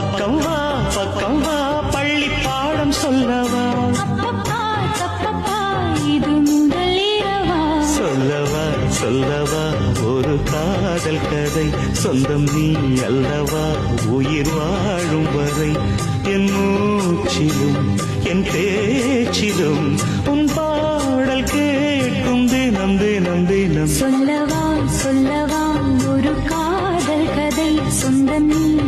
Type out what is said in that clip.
பக்கம் வா பக்கம் வா பள்ளி பாடம் சொல்லவா? சொல்லவா சொல்லவா ஒரு காதல் கதை. சொந்தம் நீ அல்லவா உயிர் வாழும் வரை. என் மூச்சிலும் என் பேச்சிலும் உன் பாடல் கேட்கும் தினம் தினம் தினம். சொல்லவா சொல்லவா ஒரு காதல் கதை. சொந்தம் நீ